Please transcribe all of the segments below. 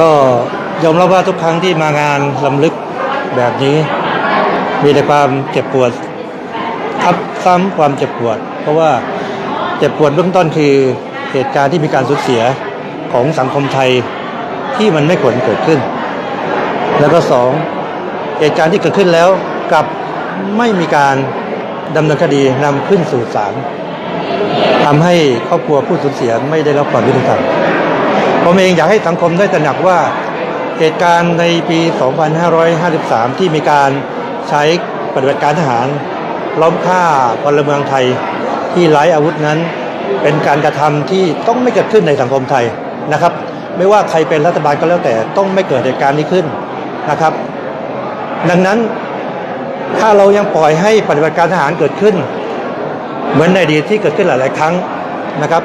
ก็ยอมรับว่าทุกครั้งที่มางานลำลึกแบบนี้ มีแต่ความเจ็บปวดทับซ้ำความเจ็บปวด เพราะว่าเจ็บปวดเบื้องต้นคือเหตุการณ์ที่มีการสูญเสียของสังคมไทยที่มันไม่ควรเกิดขึ้น แล้วก็สองเหตุการณ์ที่เกิดขึ้นแล้วกับไม่มีการดำเนินคดีนำขึ้นสู่ศาลทำให้ครอบครัวผู้สูญเสียไม่ได้รับความยุติธรรม ผมเองอยากให้สังคมได้ตระหนักว่าเหตุการณ์ในปี 2553 ที่มีการใช้ปฏิบัติการทหารล้อมฆ่าพลเมืองไทยที่ไร้อาวุธนั้น เป็นการกระทำที่ต้องไม่เกิดขึ้นในสังคมไทยนะครับ ไม่ว่าใครเป็นรัฐบาลก็แล้วแต่ต้องไม่เกิดเหตุการณ์นี้ขึ้นนะครับ ดังนั้นถ้าเรายังปล่อยให้ปฏิบัติการทหารเกิดขึ้น เหมือนในอดีตที่เกิดขึ้นหลาย ๆ ครั้งนะครับ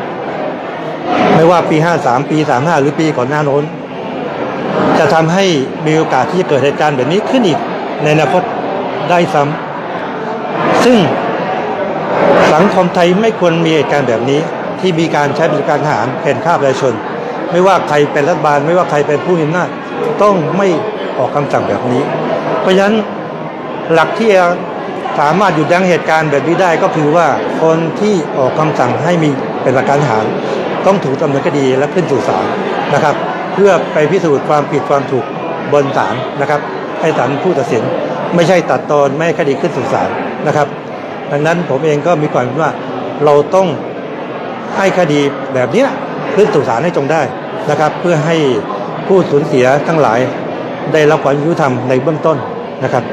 ไม่ว่าปี 53 ปี 35 หรือปีก่อนหน้าโน้น จะทำให้มีโอกาสที่จะเกิดเหตุการณ์แบบนี้ขึ้นอีกในอนาคตได้ซ้ำซึ่งสังคมไทยไม่ควรมีเหตุการณ์แบบนี้ ที่มีการใช้บริการทหารแข่นฆ่าประชาชน ไม่ว่าใครเป็นรัฐบาล ไม่ว่าใครเป็นผู้มีอำนาจต้องไม่ออกคำสั่งแบบนี้ เพราะฉะนั้นหลักที่จะสามารถหยุดยั้งเหตุการณ์แบบนี้ได้ก็คือว่าคนที่ออกคำสั่งให้มีเป็นหลักการทหาร ต้องถูกดำเนินคดีและขึ้นสู่ศาลนะครับ เพื่อไปพิสูจน์ความผิดความถูกบนศาลนะครับ ให้ศาลผู้ตัดสิน ไม่ใช่ตัดตอนไม่ให้คดีขึ้นสู่ศาลนะครับ ดังนั้นผมเองก็มีความเห็นว่าเราต้องให้คดีแบบนี้ขึ้นสู่ศาลให้จงได้นะครับ เพื่อให้ผู้สูญเสียทั้งหลายได้รับความยุติธรรมในเบื้องต้นนะครับ